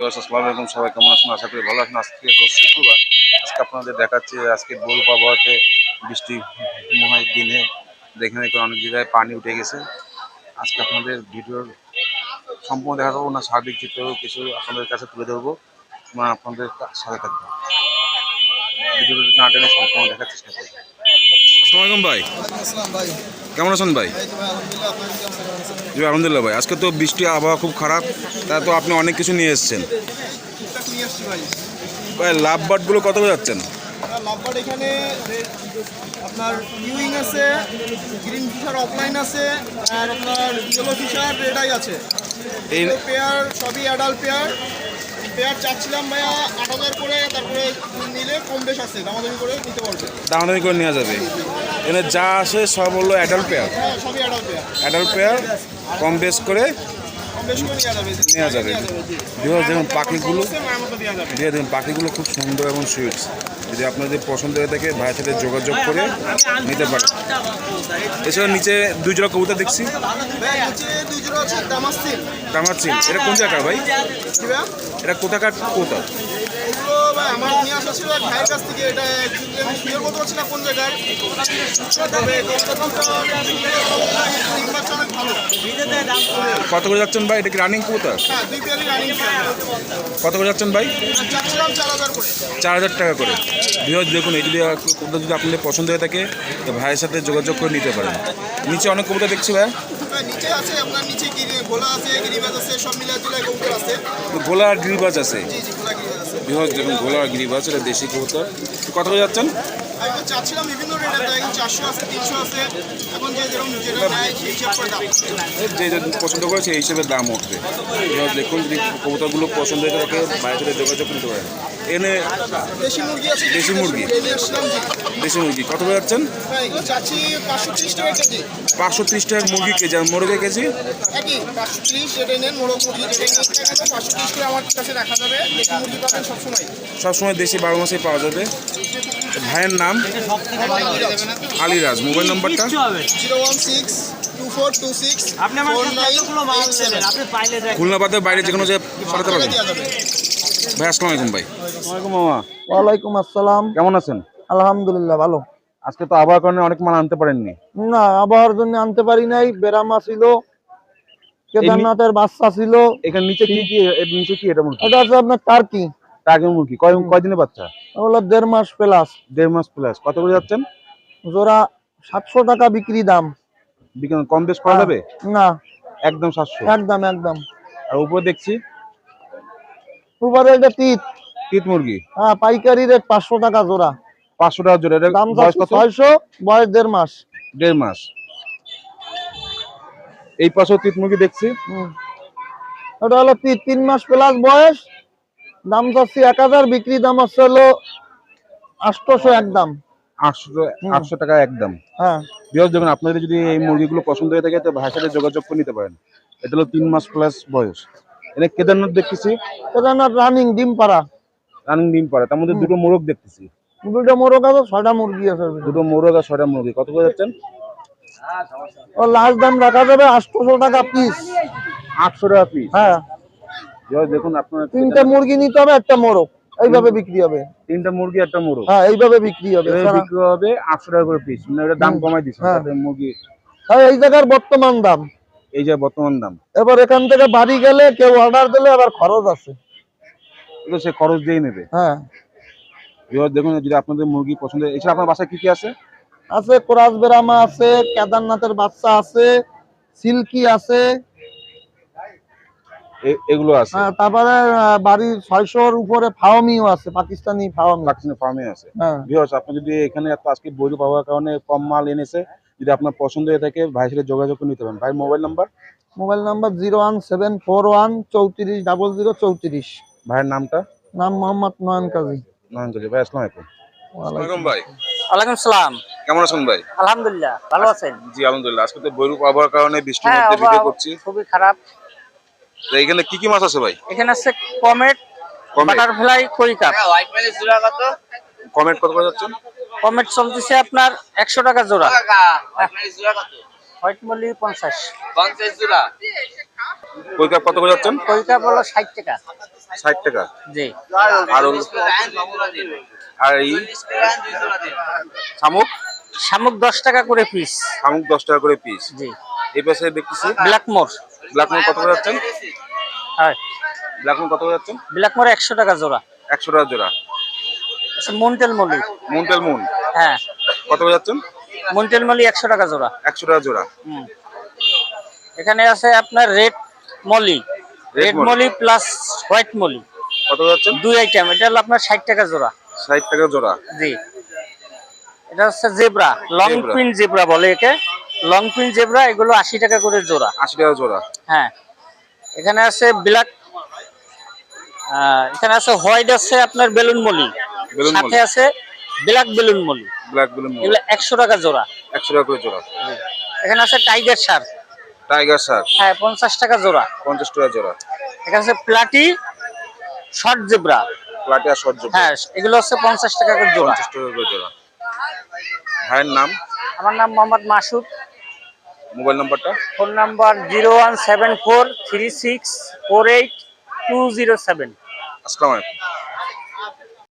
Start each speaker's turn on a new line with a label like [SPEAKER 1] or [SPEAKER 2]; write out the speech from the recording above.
[SPEAKER 1] আসসালামু আলাইকুম। সবাই কেমন আছেন? আশা করি ভালো আছেন। আজকে শুক্রবার। আজকে আপনাদের দেখাচ্ছি আজকে বরুপ আবহাওয়াতে বৃষ্টি মহায় দিনে দেখেন এখানে অনেক জায়গায় পানি উঠে গেছে। আজকে আপনাদের ভিডিওর সম্পূর্ণ দেখা যাব না সার্বিক চিত্র কিছু আপনাদের কাছে তুলে ধরবো। মানে আপনাদের সাথে থাকবে। ভিডিওটি না টেনে সম্পূর্ণ দেখার চেষ্টা করব। আসসালামু আলাইকুম ভাই।
[SPEAKER 2] আসসালাম ভাই।
[SPEAKER 1] কেমন আছেন ভাই? জি আলহামদুলিল্লাহ ভাই। আজকে তো বৃষ্টি আবহাওয়া খুব খারাপ তা তো আপনি অনেক কিছু নিয়ে এসেছেন।
[SPEAKER 2] নিয়ে ভাই
[SPEAKER 1] লাভ বাটগুলো কত করে যাচ্ছেন?
[SPEAKER 2] এখানে আপনার ইউইং আছে গ্রিন ফিশার অফলাইন আছে আর আপনার ইয়েলো ফিশার রেড আই আছে।
[SPEAKER 1] এই
[SPEAKER 2] পেয়ার সবই অ্যাডাল্ট পেয়ার পেয়ার চাচ্ছিলাম ভাইয়া আট হাজার করে তারপরে নিলে কম বেশ আছে দামাদামি করে নিতে পারবে।
[SPEAKER 1] দামাদামি করে নেওয়া যাবে। এখানে যা আসে সব হলো অ্যাডাল্ট পেয়ার
[SPEAKER 2] অ্যাডাল্ট পেয়ার
[SPEAKER 1] কম বেশ করে
[SPEAKER 2] নেওয়া যাবে।
[SPEAKER 1] নেওয়া দেখুন পাখিগুলো দিয়ে দেখুন, পাখিগুলো খুব সুন্দর এবং সুইটস যদি আপনাদের পছন্দ হয়ে থাকে, ভাইয়ের সাথে যোগাযোগ করে নিতে পারেন। এছাড়া নিচে দুই জোড়া কবুতর দেখছি।
[SPEAKER 2] দামাস্তিন
[SPEAKER 1] কামাচ্ছি এটা কোন জায়গার ভাই? এটা কোথাকার
[SPEAKER 2] এগুলো ভাই আমার নিয়ে আসা ছিল এক ভাইয়ের কাছ থেকে এটা আমি শিওর বলতে পারছি না কোন জায়গার তবে নির্বাচন অনেক ভালো।
[SPEAKER 1] কত করে যাচ্ছেন ভাই? এটা কি রানিং কবুতর?
[SPEAKER 2] হ্যাঁ
[SPEAKER 1] কত করে যাচ্ছেন ভাই?
[SPEAKER 2] চার হাজার
[SPEAKER 1] টাকা করে। বৃহৎ দেখুন এই যদি কবুতর যদি আপনাদের পছন্দ হয়ে থাকে তো ভাইয়ের সাথে যোগাযোগ করে নিতে পারেন। নিচে অনেক কবুতর দেখছি ভাই।
[SPEAKER 2] হ্যাঁ, নিচে আছে আপনার নিচে গোলা আছে গিরিবাজ আছে সব মিলে জুলাই কবুতর আছে।
[SPEAKER 1] গোলা আর গিরিবাজ আছে। বৃহৎ দেখুন ঘোলা গিরিবাজ এটা দেশি কবুতর। কত করে যাচ্ছেন?
[SPEAKER 2] আমি চাচ্ছিলাম বিভিন্ন এখন চারশো আছে তিনশো আছে। এখন যে যেরকম যেটা নেয় সেই হিসাব করে দাম।
[SPEAKER 1] যে যে পছন্দ করে সেই হিসেবে দাম উঠবে। দেখুন যদি কবুতরগুলো পছন্দ হয়ে থাকে বাইরে থেকে যোগাযোগ করতে পারেন। এনে
[SPEAKER 2] দেশি মুরগি আছে
[SPEAKER 1] দেশি মুরগি? দেশি মুরগি। কত করে যাচ্ছেন?
[SPEAKER 2] চাচ্ছি পাঁচশো ত্রিশ টাকা
[SPEAKER 1] মুরগি কেজি আর মোরগে কেজি
[SPEAKER 2] সবসময়।
[SPEAKER 1] সবসময় দেশি বারো মাসেই পাওয়া যাবে। ভাইয়ের নাম? আলিরাজ। মোবাইল নাম্বারটা?
[SPEAKER 2] Zero one six two four two six
[SPEAKER 3] আপনি আমার
[SPEAKER 2] ফোর
[SPEAKER 3] কাছে
[SPEAKER 2] নাইন
[SPEAKER 3] কতগুলো মাল নেবেন আপনি পাইলে দেখেন
[SPEAKER 1] খুলনা বাদের বাইরে যে কোনো যে পাঠাতে পারবেন? ভাই আসসালামু আলাইকুম ভাই। মামা
[SPEAKER 4] ওয়ালাইকুম আসসালাম।
[SPEAKER 1] কেমন আছেন?
[SPEAKER 4] আলহামদুলিল্লাহ ভালো।
[SPEAKER 1] আজকে তো আবহাওয়ার কারণে অনেক মাল আনতে পারেননি।
[SPEAKER 4] না আবহাওয়ার জন্য আনতে পারি নাই। বেরামা ছিল কেদারনাথের বাচ্চা ছিল
[SPEAKER 1] এখানে নিচে কি কি নিচে কি এটা
[SPEAKER 4] এটা হচ্ছে আপনার টার্কি।
[SPEAKER 1] টার্গেট মুরগি? কয় কয়দিনের বাচ্চা?
[SPEAKER 4] ওগুলো দেড় মাস প্লাস
[SPEAKER 1] দেড় মাস প্লাস কত করে যাচ্ছেন?
[SPEAKER 4] জোড়া সাতশো টাকা বিক্রি দাম।
[SPEAKER 1] কম বেশ করা যাবে?
[SPEAKER 4] না।
[SPEAKER 1] একদম সাতশো।
[SPEAKER 4] একদম একদম।
[SPEAKER 1] আর উপরে দেখছি?
[SPEAKER 4] উপরে এটা তিত।
[SPEAKER 1] তিত মুরগি?
[SPEAKER 4] হ্যাঁ পাইকারি রেট পাঁচশো টাকা জোড়া।
[SPEAKER 1] পাঁচশো টাকা জোড়া।
[SPEAKER 4] দাম ছয়শো বয়স দেড় মাস।
[SPEAKER 1] দেড় মাস। এই পাশেও তিত মুরগি দেখছি।
[SPEAKER 4] ওটা হলো তিন মাস প্লাস বয়স। দাম চাচ্ছি এক হাজার বিক্রি দাম হচ্ছে হলো আটশোশো একদম
[SPEAKER 1] আটশো আটশো টাকা একদম
[SPEAKER 4] হ্যাঁ।
[SPEAKER 1] বিকজ দেখুন আপনাদের যদি এই মুরগিগুলো পছন্দ হয়ে থাকে তো যোগাযোগ করে নিতে পারেন। এটা হলো তিন মাস প্লাস বয়স। এখানে কেদারনাথ দেখতেছি।
[SPEAKER 4] কেদারনাথ রানিং ডিম পাড়া।
[SPEAKER 1] রানিং ডিম পাড়া। তার মধ্যে দুটো মোরগ দেখতেছি।
[SPEAKER 4] দুটো মোরগ আছে ছয়টা মুরগি আছে
[SPEAKER 1] দুটো মোরগ আর ছয়টা মুরগি। কত করে যাচ্ছেন?
[SPEAKER 4] ও লাস্ট দাম রাখা যাবে আটশোশো টাকা পিস
[SPEAKER 1] আটশো টাকা পিস
[SPEAKER 4] হ্যাঁ।
[SPEAKER 1] দেখুন আপনার
[SPEAKER 4] তিনটে মুরগি নিতে হবে একটা মোরগ। এইভাবে বিক্রি হবে।
[SPEAKER 1] তিনটা মুরগি একটা মোরগ।
[SPEAKER 4] হ্যাঁ এইভাবে বিক্রি হবে।
[SPEAKER 1] বিক্রি হবে আটশো টাকা করে পিস মানে দাম কমাই দিচ্ছে
[SPEAKER 4] হ্যাঁ।
[SPEAKER 1] মুরগি
[SPEAKER 4] হ্যাঁ এই জায়গার বর্তমান দাম।
[SPEAKER 1] এই যে বর্তমান দাম।
[SPEAKER 4] এবার এখান থেকে বাড়ি গেলে কেউ অর্ডার দিলে আবার খরচ আছে।
[SPEAKER 1] সে খরচ দিয়েই নেবে।
[SPEAKER 4] হ্যাঁ।
[SPEAKER 1] দেখুন যদি আপনাদের মুরগি পছন্দ এছাড়া আপনার বাসায় কি কি আছে?
[SPEAKER 4] আছে কোরাস বেরামা আছে কেদারনাথের বাচ্চা আছে সিল্কি আছে
[SPEAKER 1] এগুলো আছে।
[SPEAKER 4] হ্যাঁ, তারপরে বাড়ির ছয়শোর উপরে ফাওমিও আছে পাকিস্তানি ফাওমি।
[SPEAKER 1] পাকিস্তানের ফার্মে আছে।
[SPEAKER 4] হ্যাঁ।
[SPEAKER 1] ভিউয়ার্স আপনি যদি এখানে আজকে বৈরু পাওয়ার কারণে কম মাল এনেছে যদি আপনার পছন্দ হয়ে থাকে ভাইয়ের সাথে যোগাযোগ করে নিতে পারেন। ভাই mobile number?
[SPEAKER 4] Mobile number zero one seven four one চৌত্রিশ ডাবল জিরো চৌত্রিশ।
[SPEAKER 1] ভাইয়ের নামটা?
[SPEAKER 4] নাম মোহাম্মদ নয়ন কাজী।
[SPEAKER 1] নয়ন কাজী ভাই আসসালামু আলাইকুম। ওয়ালাইকুম ভাই।
[SPEAKER 3] ওয়ালাইকুম সালাম।
[SPEAKER 1] কেমন আছেন ভাই?
[SPEAKER 3] আলহামদুলিল্লাহ ভালো আছেন?
[SPEAKER 1] জি আলহামদুলিল্লাহ। আজকে তো বৈরু আবহাওয়ার কারণে বৃষ্টির
[SPEAKER 3] হ্যাঁ
[SPEAKER 1] মধ্যে ভিডিও করছি।
[SPEAKER 3] খুবই খারাপ।
[SPEAKER 1] এখানে কি কি মাছ আছে ভাই?
[SPEAKER 3] এখানে আছে কমেট
[SPEAKER 1] কমেট।
[SPEAKER 3] বাটারফ্লাই কই কাপ
[SPEAKER 1] কমেন্ট কত? করে যাচ্ছেন
[SPEAKER 3] কমেট চলতেছে আপনার একশো টাকা জোড়া। হোয়াইট মলি পঞ্চাশ।
[SPEAKER 1] কই কাপ কত করে যাচ্ছেন?
[SPEAKER 3] কই কাপ হলো ষাট টাকা।
[SPEAKER 1] ষাট টাকা।
[SPEAKER 3] জি।
[SPEAKER 1] আর আর এই শামুক?
[SPEAKER 3] শামুক দশ টাকা করে পিস
[SPEAKER 1] শামুক দশ টাকা করে পিস
[SPEAKER 3] জি।
[SPEAKER 1] এই পাশে দেখতেছি।
[SPEAKER 3] ব্ল্যাকমোর
[SPEAKER 1] ব্ল্যাকমোর কত করে যাচ্ছেন?
[SPEAKER 3] হ্যাঁ।
[SPEAKER 1] ব্ল্যাকমোর কত করে যাচ্ছেন?
[SPEAKER 3] ব্ল্যাকমোর একশো টাকা জোড়া।
[SPEAKER 1] একশো টাকা জোড়া।
[SPEAKER 3] আচ্ছা মন্টেল মলি
[SPEAKER 1] মুনটেল মুন
[SPEAKER 3] হ্যাঁ।
[SPEAKER 1] কত করে যাচ্ছেন?
[SPEAKER 3] মন্টেল মলি একশো টাকা জোড়া।
[SPEAKER 1] একশো টাকা জোড়া।
[SPEAKER 3] হুম। এখানে আছে আপনার red Moli red Moli plus white Moli
[SPEAKER 1] কত করে যাচ্ছেন?
[SPEAKER 3] দুই আইটেম এটা হলো আপনার ষাট টাকা জোড়া।
[SPEAKER 1] ষাট টাকা জোড়া।
[SPEAKER 3] জি। এটা হচ্ছে জেব্রা লং। পিন জেব্রা বলে একে। লং পিন জেব্রা এগুলো আশি টাকা করে জোড়া।
[SPEAKER 1] আশি টাকা জোড়া।
[SPEAKER 3] হ্যাঁ। এখানে আছে ব্ল্যাক এখানে আছে হোয়াইট আছে আপনার বেলুন মলি।
[SPEAKER 1] বেলুন
[SPEAKER 3] সাথে আছে black balloon Moli.
[SPEAKER 1] Black balloon
[SPEAKER 3] এগুলো একশো টাকা জোড়া।
[SPEAKER 1] একশো টাকা করে জোড়া।
[SPEAKER 3] এখানে আছে টাইগার শার্ক
[SPEAKER 1] টাইগার শার্ক
[SPEAKER 3] হ্যাঁ পঞ্চাশ টাকা জোড়া।
[SPEAKER 1] পঞ্চাশ টাকা জোড়া।
[SPEAKER 3] এখানে আছে প্লাটি শর্ট জেব্রা।
[SPEAKER 1] প্লাটি আর সহ্য
[SPEAKER 3] হ্যাঁ এগুলো হচ্ছে পঞ্চাশ টাকা করে জোড়া।
[SPEAKER 1] পঞ্চাশ টাকা করে জোড়া। ভাইয়ের নাম?
[SPEAKER 3] আমার নাম মোহাম্মদ মাসুদ।
[SPEAKER 1] মোবাইল নাম্বারটা?
[SPEAKER 3] Phone number zero one seven four three six four eight two zero seven.
[SPEAKER 1] আসসালামু আলাইকুম।